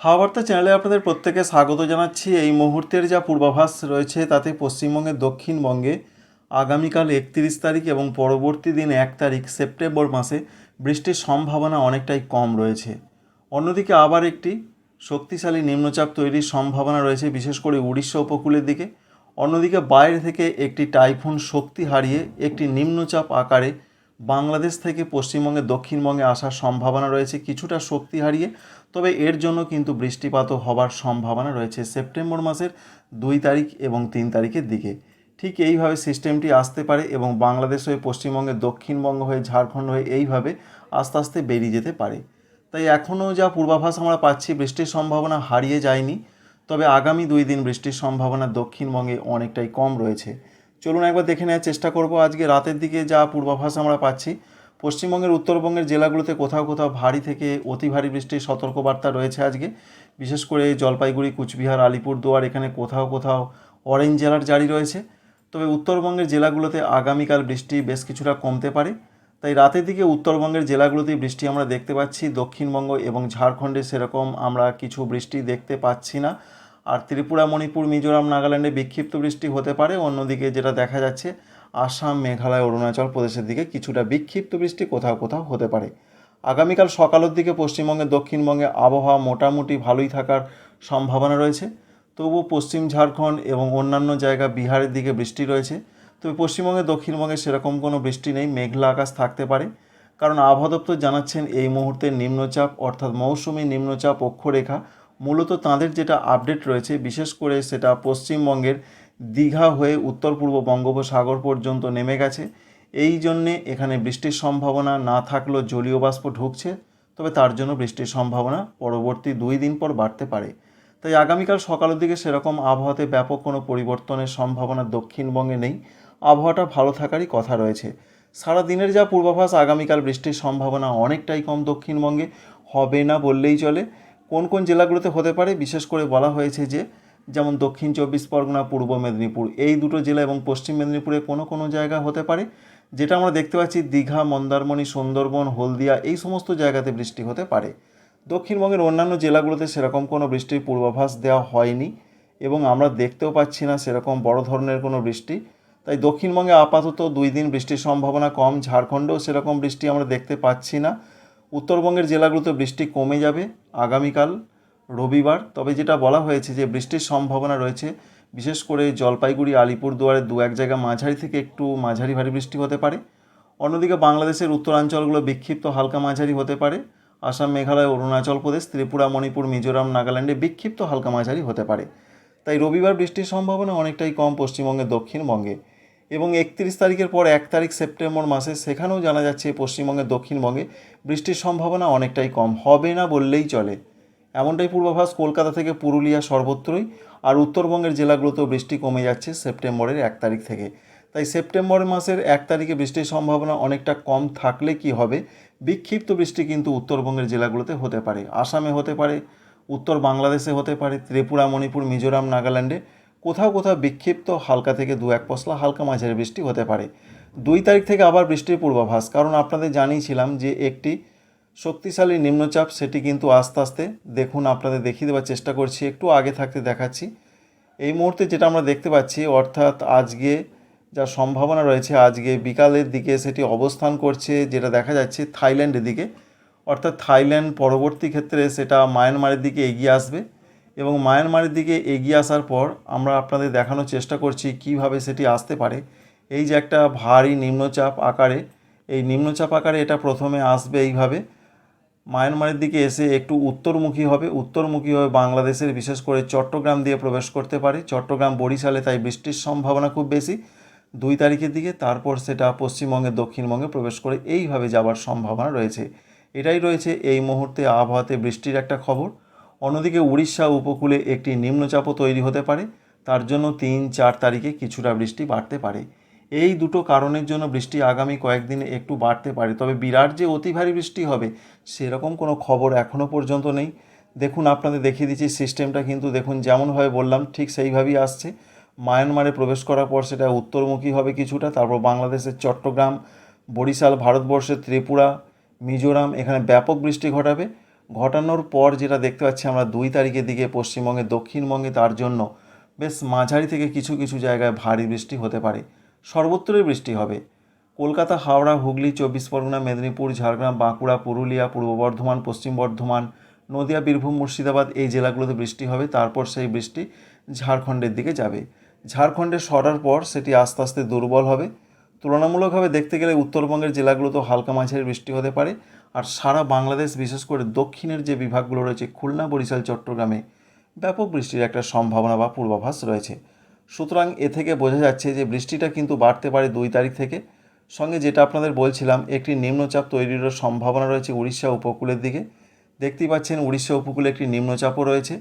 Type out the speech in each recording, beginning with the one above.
হাওয়াবার্তা চ্যানেলে আপনাদের প্রত্যেকে স্বাগত জানাচ্ছি। এই মুহূর্তের যা পূর্বাভাস রয়েছে, তাতে পশ্চিমবঙ্গের দক্ষিণবঙ্গে আগামীকাল একত্রিশ তারিখ এবং পরবর্তী দিন এক তারিখ সেপ্টেম্বর মাসে বৃষ্টির সম্ভাবনা অনেকটাই কম রয়েছে। অন্যদিকে আবার একটি শক্তিশালী নিম্নচাপ তৈরির সম্ভাবনা রয়েছে, বিশেষ করে উড়িষ্যা উপকূলের দিকে। অন্যদিকে বাইরে থেকে একটি টাইফুন শক্তি হারিয়ে একটি নিম্নচাপ আকারে বাংলাদেশ থেকে পশ্চিমবঙ্গে দক্ষিণবঙ্গে আসার সম্ভাবনা রয়েছে। কিছুটা শক্তি হারিয়ে তবে এর জন্য কিন্তু বৃষ্টিপাতও হবার সম্ভাবনা রয়েছে সেপ্টেম্বর মাসের দুই তারিখ এবং তিন তারিখের দিকে। ঠিক এইভাবে সিস্টেমটি আসতে পারে এবং বাংলাদেশ হয়ে পশ্চিমবঙ্গের দক্ষিণবঙ্গ হয়ে ঝাড়খণ্ড হয়ে এইভাবে আস্তে আস্তে বেরিয়ে যেতে পারে। তাই এখনও যা পূর্বাভাস আমরা পাচ্ছি বৃষ্টির সম্ভাবনা হারিয়ে যায়নি, তবে আগামী দুই দিন বৃষ্টির সম্ভাবনা দক্ষিণবঙ্গে অনেকটাই কম রয়েছে। চলুন একবার দেখে নেওয়ার চেষ্টা করব আজকে রাতের দিকে যা পূর্বাভাস আমরা পাচ্ছি। পশ্চিমবঙ্গের, উত্তরবঙ্গের জেলাগুলোতে কোথাও কোথাও ভারী থেকে অতি ভারী বৃষ্টির সতর্কবার্তা রয়েছে আজকে। বিশেষ করে জলপাইগুড়ি, কুচবিহার, আলিপুরদুয়ার এখানে কোথাও কোথাও অরেঞ্জ জেলার জারি রয়েছে। তবে উত্তরবঙ্গের জেলাগুলোতে আগামীকাল বৃষ্টি বেশ কিছুটা কমতে পারে। তাই রাতের দিকে উত্তরবঙ্গের জেলাগুলোতেই বৃষ্টি আমরা দেখতে পাচ্ছি। দক্ষিণবঙ্গ এবং ঝাড়খণ্ডে সেরকম আমরা কিছু বৃষ্টি দেখতে পাচ্ছি না। আর ত্রিপুরা, মণিপুর, মিজোরাম, নাগাল্যান্ডে বিক্ষিপ্ত বৃষ্টি হতে পারে। অন্যদিকে যেটা দেখা যাচ্ছে আসাম, মেঘালয়, অরুণাচল প্রদেশের দিকে কিছুটা বিক্ষিপ্ত বৃষ্টি কোথাও কোথাও হতে পারে। আগামীকাল সকালের দিকে পশ্চিমবঙ্গের দক্ষিণবঙ্গে আবহাওয়া মোটামুটি ভালোই থাকার সম্ভাবনা রয়েছে। তবুও পশ্চিম ঝাড়খণ্ড এবং অন্যান্য জায়গা বিহারের দিকে বৃষ্টি রয়েছে। তবে পশ্চিমবঙ্গে, দক্ষিণবঙ্গে সেরকম কোনো বৃষ্টি নেই, মেঘলা আকাশ থাকতে পারে। কারণ আবহাওয়া দপ্তর জানাচ্ছেন, এই মুহূর্তে নিম্নচাপ, অর্থাৎ মৌসুমি নিম্নচাপ অক্ষরেখা, মূলত তাঁদের যেটা আপডেট রয়েছে, বিশেষ করে সেটা পশ্চিমবঙ্গের দীঘা হয়ে উত্তর পূর্ব বঙ্গোপসাগর পর্যন্ত নেমে গেছে। এই জন্যে এখানে বৃষ্টির সম্ভাবনা না থাকলেও জলীয় বাষ্প ঢুকছে, তবে তার জন্য বৃষ্টির সম্ভাবনা পরবর্তী দুই দিন পর বাড়তে পারে। তাই আগামীকাল সকালের দিকে সেরকম আবহাওয়াতে ব্যাপক কোনো পরিবর্তনের সম্ভাবনা দক্ষিণবঙ্গে নেই। আবহাওয়াটা ভালো থাকারই কথা রয়েছে। সারা দিনের যা পূর্বাভাস, আগামীকাল বৃষ্টির সম্ভাবনা অনেকটাই কম দক্ষিণবঙ্গে হবে না বললেই চলে। কোন কোন জেলাগুলোতে হতে পারে, বিশেষ করে বলা হয়েছে যে যেমন দক্ষিণ চব্বিশ পরগনা, পূর্ব মেদিনীপুর। এই দুটো জেলা এবং পশ্চিম মেদিনীপুরে কোনো কোনো জায়গা হতে পারে, যেটা আমরা দেখতে পাচ্ছি দীঘা, মন্দারমণি, সুন্দরবন, হলদিয়া, এই সমস্ত জায়গাতে বৃষ্টি হতে পারে। দক্ষিণবঙ্গের অন্যান্য জেলাগুলোতে সেরকম কোনো বৃষ্টির পূর্বাভাস দেওয়া হয়নি এবং আমরা দেখতেও পাচ্ছি না সেরকম বড় ধরনের কোনো বৃষ্টি। তাই দক্ষিণবঙ্গে আপাতত দুই দিন বৃষ্টির সম্ভাবনা কম, ঝাড়খণ্ডেও সেরকম বৃষ্টি আমরা দেখতে পাচ্ছি না। উত্তরবঙ্গের জেলাগুলোতে বৃষ্টি কমে যাবে আগামীকাল। রবিবার, তবে যেটা বলা হয়েছে যে বৃষ্টির সম্ভাবনা রয়েছে, বিশেষ করে জলপাইগুড়ি আলিপুরদুয়ারের দু এক জায়গা মাঝারি থেকে একটু মাঝারি ভারী বৃষ্টি হতে পারে। অন্যদিকে বাংলাদেশের উত্তরাঞ্চলগুলো বিক্ষিপ্ত হালকা মাঝারি হতে পারে। আসাম, মেঘালয়, অরুণাচল প্রদেশ, ত্রিপুরা, মণিপুর, মিজোরাম, নাগাল্যান্ডে বিক্ষিপ্ত হালকা মাঝারি হতে পারে। তাই রবিবার বৃষ্টির সম্ভাবনা অনেকটাই কম পশ্চিমবঙ্গের দক্ষিণবঙ্গে। এবং একত্রিশ তারিখের পর এক তারিখ সেপ্টেম্বর মাসে সেখানেও জানা যাচ্ছে পশ্চিমবঙ্গের দক্ষিণবঙ্গে বৃষ্টির সম্ভাবনা অনেকটাই কম। হবে না বললেই চলে। এমনটাই পূর্বাভাস কলকাতা থেকে পুরুলিয়া সর্বত্রই, আর উত্তরবঙ্গের জেলাগুলোতেও বৃষ্টি কমে যাচ্ছে সেপ্টেম্বরের এক তারিখ থেকে। তাই সেপ্টেম্বর মাসের এক তারিখে বৃষ্টির সম্ভাবনা অনেকটা কম থাকলে কি হবে? বিক্ষিপ্ত বৃষ্টি কিন্তু উত্তরবঙ্গের জেলাগুলোতে হতে পারে। আসামে হতে পারে, উত্তর বাংলাদেশে হতে পারে, ত্রিপুরা, মণিপুর, মিজোরাম, নাগাল্যান্ডে কোথাও কোথাও বিক্ষিপ্ত হালকা থেকে দু এক পশলা হালকা মাঝারি বৃষ্টি হতে পারে। দুই তারিখ থেকে আবার বৃষ্টির পূর্বাভাস, কারণ আপনাদের জানিয়েছিলাম যে একটি শক্তিশালী নিম্নচাপ, সেটি কিন্তু আস্তে আস্তে, দেখুন, আপনাদের দেখিয়ে দেওয়ার চেষ্টা করছি, একটু আগে থাকতে দেখাচ্ছি। এই মুহূর্তে যেটা আমরা দেখতে পাচ্ছি, অর্থাৎ আজকে যা সম্ভাবনা রয়েছে, আজকে বিকালের দিকে সেটি অবস্থান করছে, যেটা দেখা যাচ্ছে থাইল্যান্ডের দিকে। অর্থাৎ থাইল্যান্ড পরবর্তী ক্ষেত্রে সেটা মায়ানমারের দিকে এগিয়ে আসবে এবং মায়ানমারের দিকে এগিয়ে আসার পর আমরা আপনাদের দেখানোর চেষ্টা করছি কীভাবে সেটি আসতে পারে। এই যে একটা ভারী নিম্নচাপ আকারে, এই নিম্নচাপ আকারে এটা প্রথমে আসবে এইভাবে। মায়ানমারের দিকে এসে একটু উত্তরমুখী হবে। উত্তরমুখী হয়ে বাংলাদেশের বিশেষ করে চট্টগ্রাম দিয়ে প্রবেশ করতে পারে। চট্টগ্রাম, বরিশালে তাই বৃষ্টির সম্ভাবনা খুব বেশি। দুই তারিখের দিকে তারপর সেটা পশ্চিমবঙ্গে, দক্ষিণবঙ্গে প্রবেশ করে এইভাবে যাবার সম্ভাবনা রয়েছে। এটাই রয়েছে এই মুহূর্তে আবহাওয়াতে বৃষ্টির একটা খবর। অন্যদিকে উড়িষ্যা উপকূলে একটি নিম্নচাপও তৈরি হতে পারে। তার জন্য তিন চার তারিখে কিছুটা বৃষ্টি বাড়তে পারে। এই দুটো কারণের জন্য বৃষ্টি আগামী কয়েকদিনে একটু বাড়তে পারে। তবে বিরাট যে অতি ভারী বৃষ্টি হবে, সেরকম কোনো খবর এখনও পর্যন্ত নেই। দেখুন, আপনাদের দেখিয়ে দিচ্ছি, সিস্টেমটা কিন্তু দেখুন, যেমনভাবে বললাম, ঠিক সেইভাবেই আসছে। মায়ানমারে প্রবেশ করার পর সেটা উত্তরমুখী হবে কিছুটা, তারপর বাংলাদেশের চট্টগ্রাম, বরিশাল ভারতবর্ষের ত্রিপুরা, মিজোরাম, এখানে ব্যাপক বৃষ্টি ঘটাবে। ঘটানোর পর যেটা দেখতে পাচ্ছি আমরা, দুই তারিখের দিকে পশ্চিমবঙ্গে, দক্ষিণবঙ্গে তার জন্য বেশ মাঝারি থেকে কিছু কিছু জায়গায় ভারী বৃষ্টি হতে পারে। সর্বত্রই বৃষ্টি হবে। কলকাতা, হাওড়া, হুগলি, চব্বিশ পরগনা, মেদিনীপুর, ঝাড়গ্রাম, বাঁকুড়া, পুরুলিয়া, পূর্ব বর্ধমান, পশ্চিম বর্ধমান, নদিয়া, বীরভূম, মুর্শিদাবাদ এই জেলাগুলোতে বৃষ্টি হবে। তারপর সেই বৃষ্টি ঝাড়খণ্ডের দিকে যাবে। ঝাড়খণ্ডে সরার পর সেটি আস্তে আস্তে দুর্বল হবে। তুলনামূলকভাবে দেখতে গেলে উত্তরবঙ্গের জেলাগুলোতেও হালকা মাঝারি বৃষ্টি হতে পারে। আর সারা বাংলাদেশ, বিশেষ করে দক্ষিণের যে বিভাগগুলো রয়েছে, খুলনা, বরিশাল, চট্টগ্রামে ব্যাপক বৃষ্টির একটা সম্ভাবনা বা পূর্বাভাস রয়েছে। সুতরাং এ থেকে বোঝা যাচ্ছে যে বৃষ্টিটা কিন্তু বাড়তে পারে দুই তারিখ থেকে। সঙ্গে যেটা আপনাদের বলছিলাম, একটি নিম্নচাপ তৈরিরও সম্ভাবনা রয়েছে উড়িষ্যা উপকূলের দিকে। দেখতেই পাচ্ছেন উড়িষ্যা উপকূলে একটি নিম্নচাপও রয়েছে।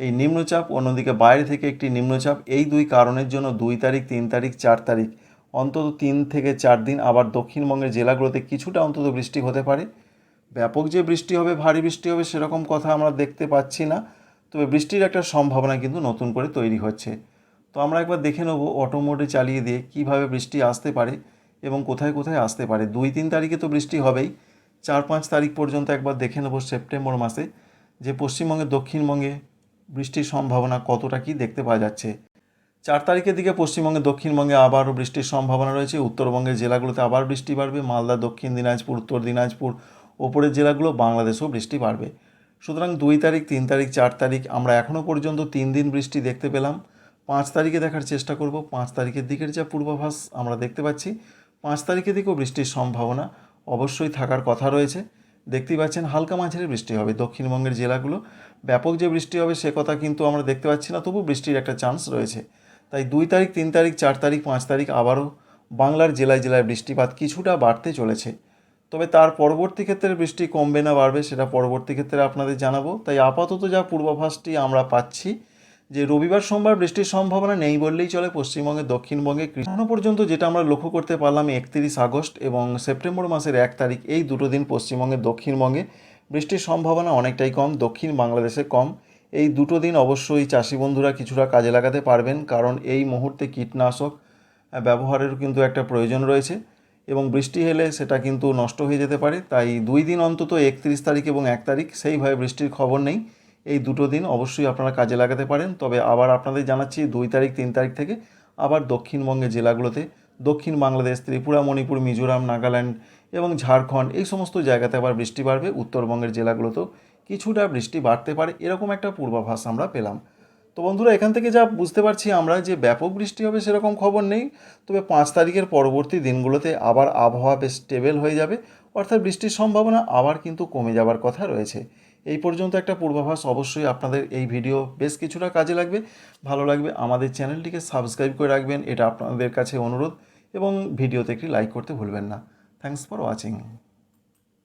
এই নিম্নচাপ, অন্যদিকে বাইরে থেকে একটি নিম্নচাপ, এই দুই কারণের জন্য দুই তারিখ, তিন তারিখ, চার তারিখ, অন্তত তিন থেকে চার দিন। আবার দক্ষিণবঙ্গের জেলাগুলোতে কিছুটা অন্তত বৃষ্টি হতে পারে। ব্যাপক যে বৃষ্টি হবে, ভারী বৃষ্টি হবে, সেরকম কথা আমরা দেখতে পাচ্ছি না। তবে বৃষ্টির একটা সম্ভাবনা কিন্তু নতুন করে তৈরি হচ্ছে। তো আমরা একবার দেখে নেব অটো মোডে চালিয়ে দিয়ে কীভাবে বৃষ্টি আসতে পারে এবং কোথায় কোথায় আসতে পারে। দুই তিন তারিখে তো বৃষ্টি হবেই। চার পাঁচ তারিখ পর্যন্ত একবার দেখে নেব সেপ্টেম্বর মাসে যে পশ্চিমবঙ্গে, দক্ষিণবঙ্গে বৃষ্টির সম্ভাবনা কতটা কি দেখতে পাওয়া যাচ্ছে। চার তারিখের দিকে পশ্চিমবঙ্গে, দক্ষিণবঙ্গে আবারও বৃষ্টির সম্ভাবনা রয়েছে। উত্তরবঙ্গের জেলাগুলোতে আবার বৃষ্টি বাড়বে। মালদা, দক্ষিণ দিনাজপুর, উত্তর দিনাজপুর, ওপরের জেলাগুলো বাংলাদেশেও বৃষ্টি বাড়বে। সুতরাং দুই তারিখ, তিন তারিখ, চার তারিখ, আমরা এখনও পর্যন্ত তিন দিন বৃষ্টি দেখতে পেলাম। পাঁচ তারিখে দেখার চেষ্টা করব। পাঁচ তারিখের দিকের যা পূর্বাভাস আমরা দেখতে পাচ্ছি, পাঁচ তারিখের দিকেও বৃষ্টির সম্ভাবনা অবশ্যই থাকার কথা রয়েছে। দেখতেই পাচ্ছেন হালকা মাঝারি বৃষ্টি হবে দক্ষিণবঙ্গের জেলাগুলো। ব্যাপক যে বৃষ্টি হবে সে কথা কিন্তু আমরা দেখতে পাচ্ছি না, তবু বৃষ্টির একটা চান্স রয়েছে। তাই দুই তারিখ, তিন তারিখ, চার তারিখ, পাঁচ তারিখ আবারও বাংলার জেলায় জেলায় বৃষ্টিপাত কিছুটা বাড়তে চলেছে। তবে তার পরবর্তী ক্ষেত্রে বৃষ্টি কমবে না, বাড়বে, সেটা পরবর্তী ক্ষেত্রে আপনাদের জানাব। তাই আপাতত যা পূর্বাভাসটি আমরা পাচ্ছি যে রবিবার সোমবার বৃষ্টির সম্ভাবনা নেই বললেই চলে পশ্চিমবঙ্গের দক্ষিণবঙ্গে এখনও পর্যন্ত যেটা আমরা লক্ষ্য করতে পারলাম একত্রিশ আগস্ট এবং সেপ্টেম্বর মাসের এক তারিখ, এই দুটো দিন পশ্চিমবঙ্গের, দক্ষিণবঙ্গে বৃষ্টির সম্ভাবনা অনেকটাই কম, দক্ষিণ বাংলাদেশে কম। এই দুটো দিন অবশ্যই চাষি বন্ধুরা কিছুটা কাজে লাগাতে পারবেন, কারণ এই মুহূর্তে কীটনাশক ব্যবহারের কিন্তু একটা প্রয়োজন রয়েছে এবং বৃষ্টি এলে সেটা কিন্তু নষ্ট হয়ে যেতে পারে। তাই দুই দিন অন্তত একত্রিশ তারিখ এবং এক তারিখ, সেইভাবে বৃষ্টির খবর নেই। এই দুটো দিন অবশ্যই আপনারা কাজে লাগাতে পারেন। তবে আবার আপনাদের জানাচ্ছি, দুই তারিখ, তিন তারিখ থেকে আবার দক্ষিণবঙ্গের জেলাগুলোতে, দক্ষিণ বাংলাদেশ, ত্রিপুরা, মণিপুর, মিজোরাম, নাগাল্যান্ড এবং ঝাড়খণ্ড এই সমস্ত জায়গাতে আবার বৃষ্টি বাড়বে। উত্তরবঙ্গের জেলাগুলোতেও কিছুটা বৃষ্টি বাড়তে পারে, এরকম একটা পূর্বাভাস আমরা পেলাম। তো বন্ধুরা, এখান থেকে যা বুঝতে পারছি আমরা যে ব্যাপক বৃষ্টি হবে সেরকম খবর নেই। তবে পাঁচ তারিখের পরবর্তী দিনগুলোতে আবার আবহাওয়া বেশ স্টেবল হয়ে যাবে। অর্থাৎ বৃষ্টির সম্ভাবনা আবার কিন্তু কমে যাবার কথা রয়েছে। এই পর্যন্ত একটা পূর্বাভাস অবশ্যই আপনাদের এই ভিডিও বেশ কিছুটা কাজে লাগবে, ভালো লাগবে। আমাদের চ্যানেলটিকে সাবস্ক্রাইব করে রাখবেন, এটা আপনাদের কাছে অনুরোধ এবং ভিডিওতে একটি লাইক করতে ভুলবেন না। Thanks for watching